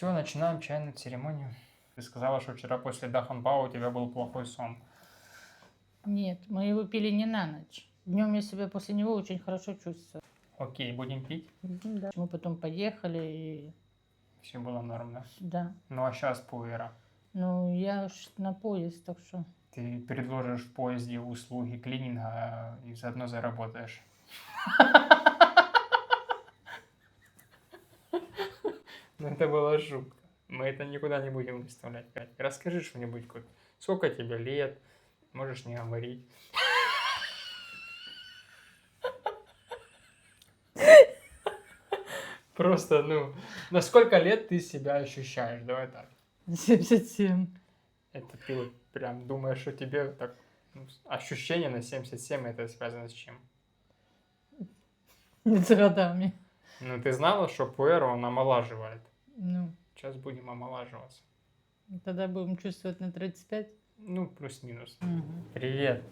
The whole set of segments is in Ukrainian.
Все, начинаем чайную церемонию. Ты сказала, что вчера после Даханбао у тебя был плохой сон. Нет, мы его пили не на ночь. Днем я себя после него очень хорошо чувствую. Окей, будем пить. Да. Мы потом поехали и Все было норм, да? да. Ну а сейчас пуэра. Ну, я уж на поезд, так что. Ты предложишь в поезде услуги клининга и заодно заработаешь. это была шутка. Мы это никуда не будем выставлять. Расскажи что-нибудь. Сколько тебе лет? Можешь не говорить. Просто, ну, на сколько лет ты себя ощущаешь? Давай так. 77. Это ты вот прям думаешь, что тебе так ну, ощущение на 77 это связано с чем? С годами. Ну, ты знала, что пуэр он омолаживает? Ну, Сейчас будем омолаживаться. тогда будем чувствовать на 35. Ну, плюс-минус. Мгм. Привет.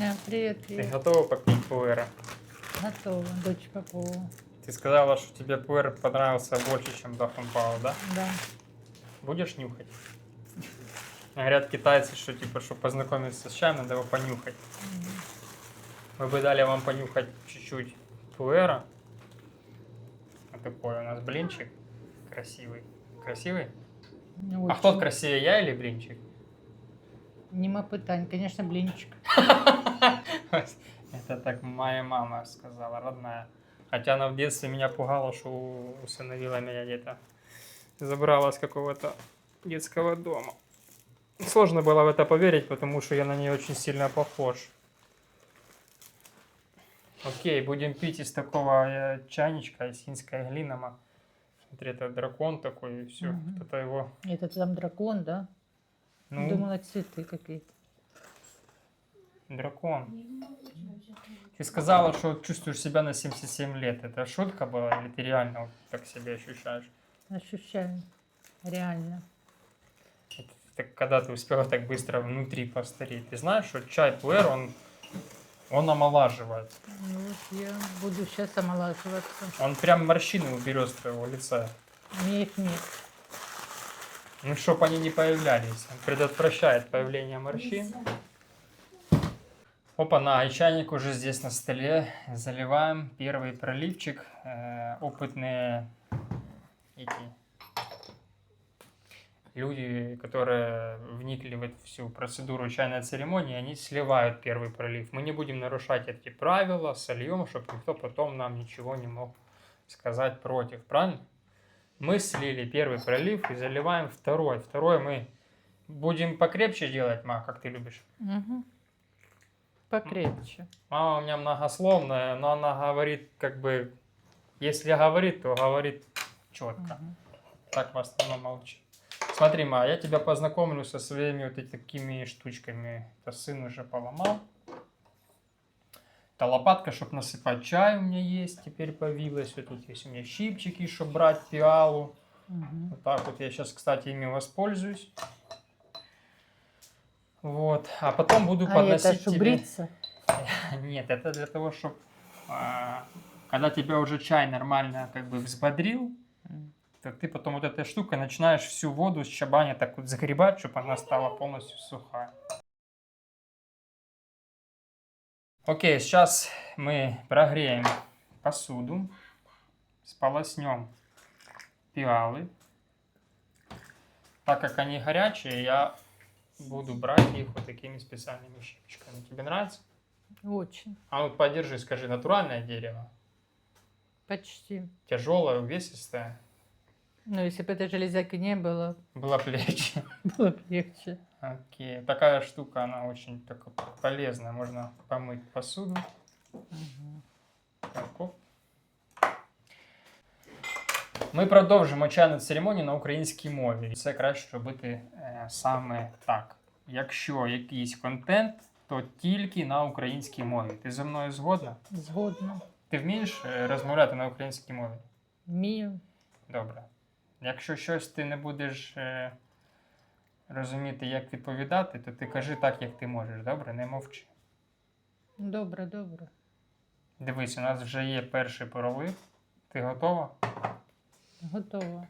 Да, привет, Ты привет. готова попить пуэра? Готова, дочь Попова. Ты сказала, что тебе пуэр понравился больше, чем Дахунпао, да? Да. Будешь нюхать? Говорят китайцы, что типа, чтобы познакомиться с чаем, надо его понюхать. Мы бы дали вам понюхать чуть-чуть пуэра. Такой у нас блинчик красивый. Красивый? Ну, А кто красивее, я или блинчик? Нема питань, конечно, блинчик. Это так моя мама сказала, родная. Хотя она в детстве меня пугала, что усыновила меня где-то. Забрала с какого-то детского дома. Сложно было в это поверить, потому что я на нее очень сильно похож. Окей, будем пить из такого э, чайничка, из финской глинома. Смотри, это дракон такой, и все. Мгм. Кто-то его... Это там дракон, да? Ну, Думала, цветы какие-то. дракон. Ты сказала, что чувствуешь себя на 77 лет. Это шутка была или ты реально вот так себя ощущаешь? Ощущаю. Реально. Это так, когда ты успела так быстро внутри постареть? Ты знаешь, что чай пуэр, он, он омолаживает. Ну вот я буду сейчас омолаживаться. Он прям морщины уберет с твоего лица. Их нет. Ну, чтобы они не появлялись. Он предотвращает появление морщин. Опа, на, и чайник уже здесь на столе. Заливаем первый проливчик. Э, опытные эти люди, которые вникли в эту всю процедуру чайной церемонии, они сливают первый пролив. Мы не будем нарушать эти правила, сольем, чтобы никто потом нам ничего не мог сказать против, правильно? Мы слили первый пролив и заливаем второй. Второй мы будем покрепче делать, ма, как ты любишь. Угу. Покрепче. Мама у меня многословная, но она говорит, как бы, если говорит, то говорит четко. Мгм. Так в основном молчит. Смотри, ма, я тебя познакомлю со своими вот этими такими штучками. Это сын уже поломал. Это лопатка, чтобы насыпать чай у меня есть, теперь появилась. Вот тут есть у меня щипчики, чтобы брать пиалу. Мгм. Вот так вот я сейчас, кстати, ими воспользуюсь. Вот. А потом буду А это подносить что, тебе... бриться? Нет, это для того, чтобы... когда тебя уже чай нормально как бы взбодрил, То ты потом вот этой штукой начинаешь всю воду с чабани так вот загребать, чтобы она стала полностью сухая. Окей, сейчас мы прогреем посуду, сполоснем пиалы. Так как они горячие, я буду брать их вот такими специальными щипчиками. Тебе нравится? Очень. А ну подержи, скажи, натуральное дерево? Почти. Тяжелое, увесистое? Но если бы этой железяки не было, Было плечи. было бы легче. Окей. Такая штука, она очень так, полезная. Можно помыть посуду. Мгм. Так, оп. Ми продовжимо чайну церемонію на українській мові. Це краще робити е, саме так. Якщо якийсь контент, то тільки на українській мові. Ти зі мною згодна? Згодна. Ти вмієш е, розмовляти на українській мові? Вмію. Добре. Якщо щось ти не будеш е, розуміти, як відповідати, то ти кажи так, як ти можеш. Добре, не мовчи. Добре, добре. Дивись, у нас вже є перший пролив. Ти готова? Готова.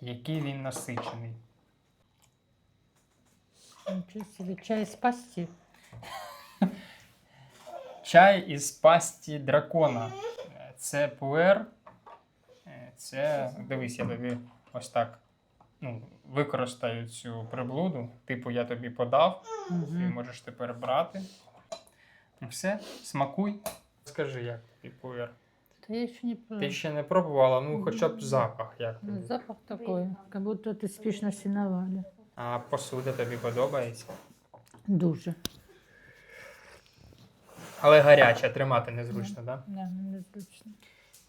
який він насичений. Ничего себе, чай из пасти. Чай із пасті дракона. Це пуер. Це, дивись, я тобі ось так ну, використаю цю приблуду. Типу, я тобі подав, ти Мгм. можеш тепер брати. Ну, Все, смакуй. Скажи, як тобі. Да я еще не. Ти ще не пробувала, ну хоча б запах як тобі. запах такой, как будто ты спишь на сеновале. А посуда тобі подобається. Дуже. Але гаряча, тримати незручно, так? Да? Да, незручно.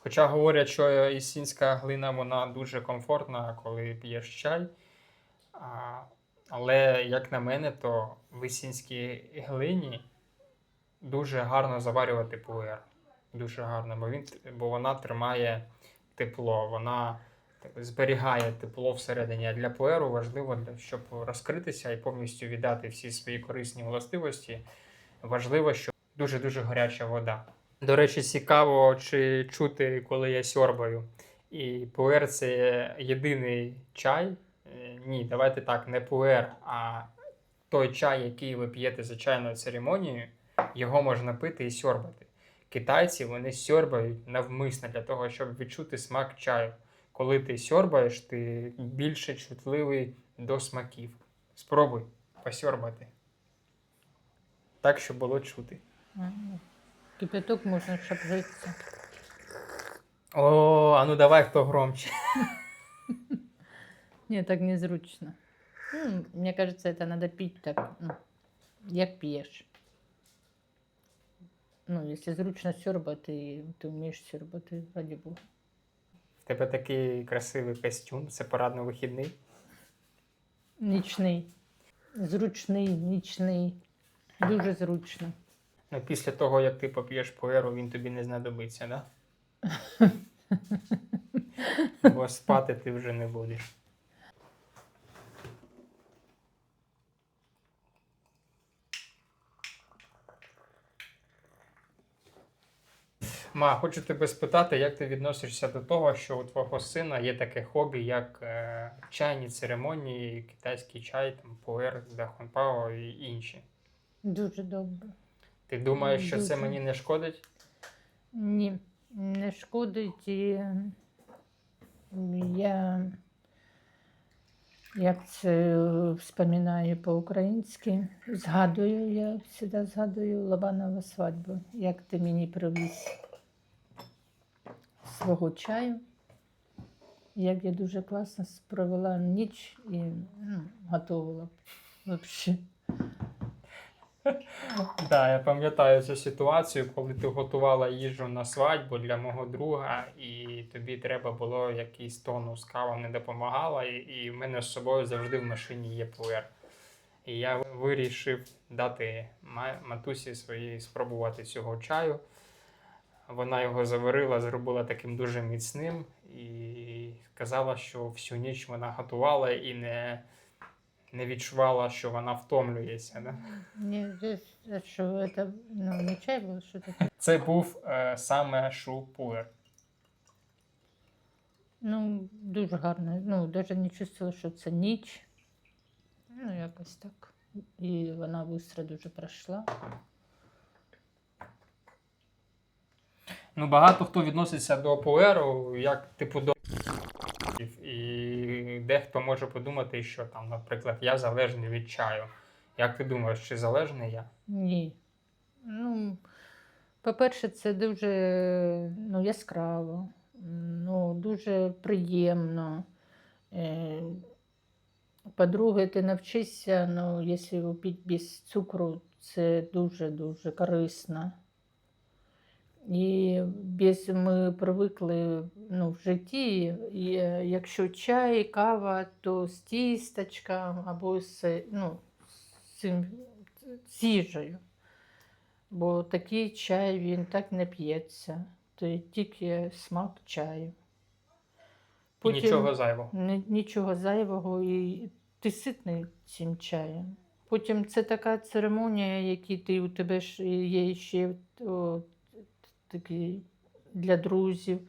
Хоча говорять, що ісінська глина вона дуже комфортна, коли п'єш чай. А, але, як на мене, то в ісінській глині дуже гарно заварювати пуер. Дуже гарно, бо, він, бо вона тримає тепло, вона зберігає тепло всередині. А для пуеру важливо, щоб розкритися і повністю віддати всі свої корисні властивості. Важливо, щоб дуже-дуже гаряча вода. До речі, цікаво, чи чути, коли я сьорбаю. І пуер це єдиний чай. Е, Ні, давайте так, не пуер, а той чай, який ви п'єте за чайною церемонією, його можна пити і сьорбати. Китайці вони сьорбають навмисно для того, щоб відчути смак чаю. Коли ти сьорбаєш, ти більше чутливий до смаків. Спробуй посьорбати. Так, щоб було чути. Кипяток можно ж обжечься. О, а ну давай хто громче. Нет, так незручно. М, Мне кажется, это надо пить так, ну, як пьешь. Ну, если зручно сьорбати, ти вмієш сьорбати, раді Бога. В тебе такий красивий костюм, це парадно-вихідний. Нічний. Зручний, нічний. Дуже зручно. Ну, після того, як ти поп'єш пуеру, він тобі не знадобиться, да? Бо спати ти вже не будеш. Ма, хочу тебе спитати, як ти відносишся до того, що у твого сина є таке хобі, як е, чайні церемонії, китайський чай, там, пуер, дахунпао і інші. Дуже добре. Ти думаєш, що це Дуже. мені не шкодить? Ні, не шкодить і я як це вспоминаю по-українськи, згадую, я завжди згадую Лобанова свадьбу, як ти мені привіз свого чаю, як я дуже класно провела ніч і ну, готувала взагалі. Так, я пам'ятаю цю ситуацію, коли ти готувала їжу на свадьбу для мого друга, і тобі треба було якийсь тонус кава не допомагала, і, в мене з собою завжди в машині є пуер. І я вирішив дати матусі своїй спробувати цього чаю. Вона його заварила, зробила таким дуже міцним і сказала, що всю ніч вона готувала і не, не відчувала, що вона втомлюється. Да? Ні, це- що це ну, не чай був, що таке? Це був е, саме шупуер. Ну, дуже гарно. Ну, навіть не чувствувала, що це ніч. Ну, якось так. І вона швидко дуже пройшла. Ну, багато хто відноситься до пуеру як типу до і дехто може подумати, що там, наприклад, я залежний від чаю. Як ти думаєш, чи залежний я? Ні. Ну, по-перше, це дуже ну, яскраво, ну, дуже приємно. Е, По-друге, ти навчишся, ну, якщо його без цукру, це дуже-дуже корисно. І без ми привикли ну, в житті, е, якщо чай, кава, то з тісточком або з, ну, з, їжею. Бо такий чай він так не п'ється, то тільки смак чаю. І нічого зайвого. Ні- нічого зайвого, і ти ситний цим чаєм. Потім це така церемонія, які ти у тебе ж є ще о, такі для друзів.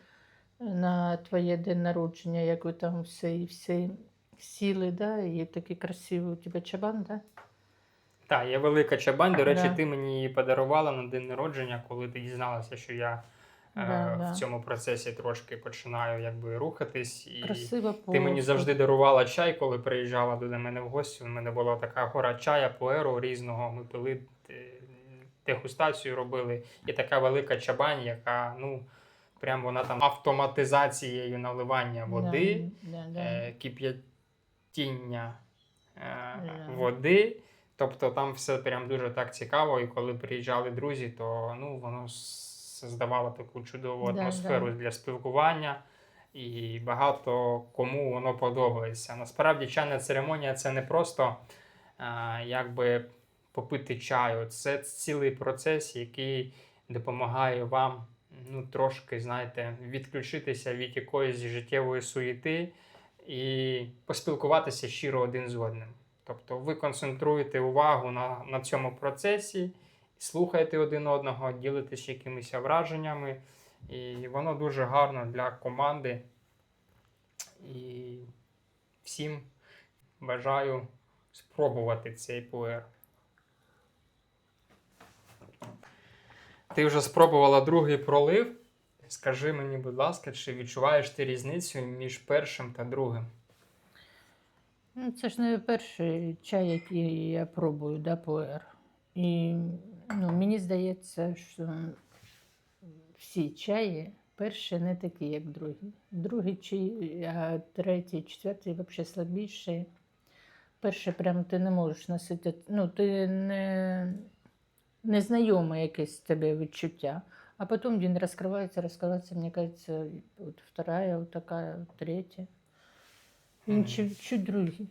на твоє день народження, як ви там все і всі сіли, да? і такий красивий у тебе чабан, да? Так, є велика чабань. До речі, Да. ти мені її подарувала на день народження, коли ти дізналася, що я е, Да, да. в цьому процесі трошки починаю якби рухатись. І Красива ти мені завжди дарувала чай, коли приїжджала до мене в гості. У мене була така гора чая, пуеру різного. Ми пили е, дегустацію робили. І така велика чабань, яка ну прям вона там автоматизацією наливання води. Да, да, да. е, кип'ятіння е, Да. води. Тобто там все прям дуже так цікаво. І коли приїжджали друзі, то ну, воно здавало таку чудову Да, атмосферу для спілкування. І багато кому воно подобається. Насправді чайна церемонія це не просто а, якби попити чаю, це цілий процес, який допомагає вам ну, трошки, знаєте, відключитися від якоїсь життєвої суєти і поспілкуватися щиро один з одним. Тобто ви концентруєте увагу на, на цьому процесі, слухаєте один одного, ділитесь якимись враженнями, і воно дуже гарно для команди. І всім бажаю спробувати цей пуер. Ти вже спробувала другий пролив. Скажи мені, будь ласка, чи відчуваєш ти різницю між першим та другим? Ну, це ж не перший чай, який я пробую, да, пуер. І ну, мені здається, що всі чаї перші не такі, як другі. Другий чай, а третій, четвертий взагалі слабіший. Перший прям ти не можеш носити, ну, ти не, не знайоме якесь тебе відчуття. А потім він розкривається, розкривається, мені кажеться, от вторая, от така, третя. Він чуть, чуть другий.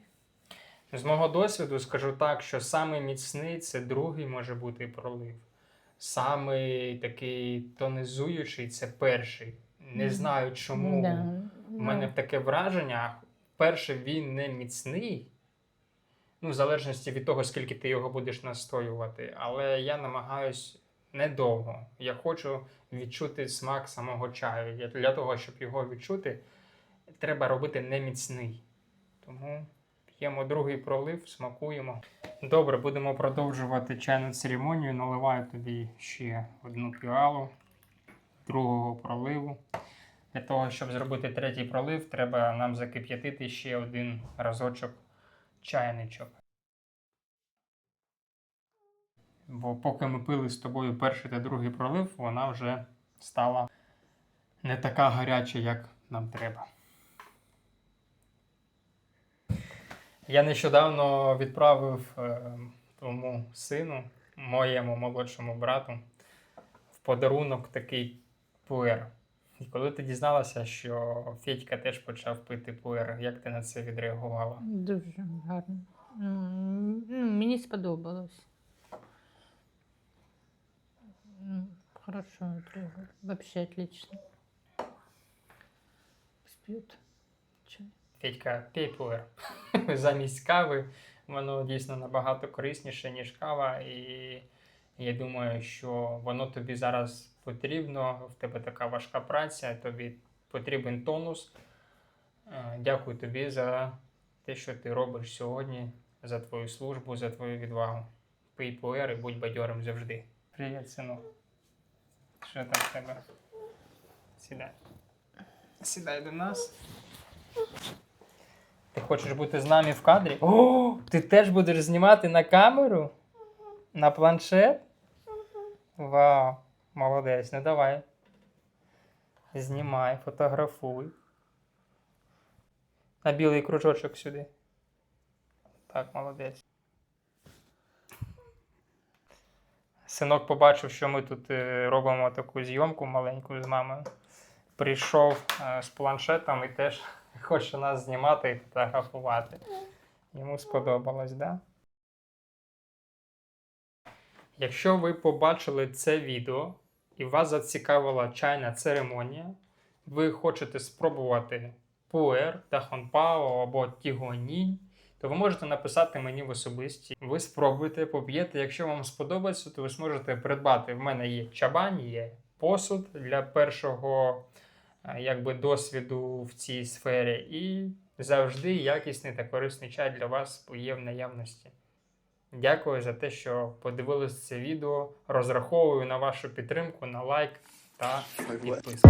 З мого досвіду скажу так, що самий міцний це другий може бути пролив. Самий такий тонізуючий це перший. Не знаю чому. Да, У мене таке враження, перший він не міцний. Ну, в залежності від того, скільки ти його будеш настоювати. Але я намагаюсь недовго. Я хочу відчути смак самого чаю. Для того, щоб його відчути, треба робити не міцний. Тому п'ємо другий пролив, смакуємо. Добре, будемо продовжувати чайну церемонію. Наливаю тобі ще одну піалу другого проливу. Для того, щоб зробити третій пролив, треба нам закип'ятити ще один разочок чайничок. Бо поки ми пили з тобою перший та другий пролив, вона вже стала не така гаряча, як нам треба. Я нещодавно відправив е, сину, моєму молодшому брату, в подарунок такий пуер. І коли ти дізналася, що Федька теж почав пити пуер, як ти на це відреагувала? Дуже гарно. Ну, мені сподобалось. Хорошо. Вообще отлично. Чай. Федька, пей пуер. Замість кави воно дійсно набагато корисніше, ніж кава. І я думаю, що воно тобі зараз потрібно. В тебе така важка праця, тобі потрібен тонус. Е, Дякую тобі за те, що ти робиш сьогодні, за твою службу, за твою відвагу. Пий пуер і будь бадьорим завжди. Привіт, синок. Що там в тебе? Сідай. Сідай до нас. Ти хочеш бути з нами в кадрі? О, ти теж будеш знімати на камеру? На планшет? Вау, молодець, ну давай. Знімай, фотографуй. На білий кружочок сюди. Так, молодець. Синок побачив, що ми тут е, робимо таку зйомку маленьку з мамою. Прийшов е, з планшетом і теж хоче нас знімати і фотографувати. Йому сподобалось, так? Да? Якщо ви побачили це відео і вас зацікавила чайна церемонія, ви хочете спробувати пуер, дахонпао або тігонінь, то ви можете написати мені в особисті. Ви спробуйте, поб'єте. Якщо вам сподобається, то ви зможете придбати. В мене є чабань, є посуд для першого е, якби досвіду в цій сфері, і завжди якісний та корисний чай для вас є в наявності. Дякую за те, що подивилися це відео. Розраховую на вашу підтримку, на лайк та підписку.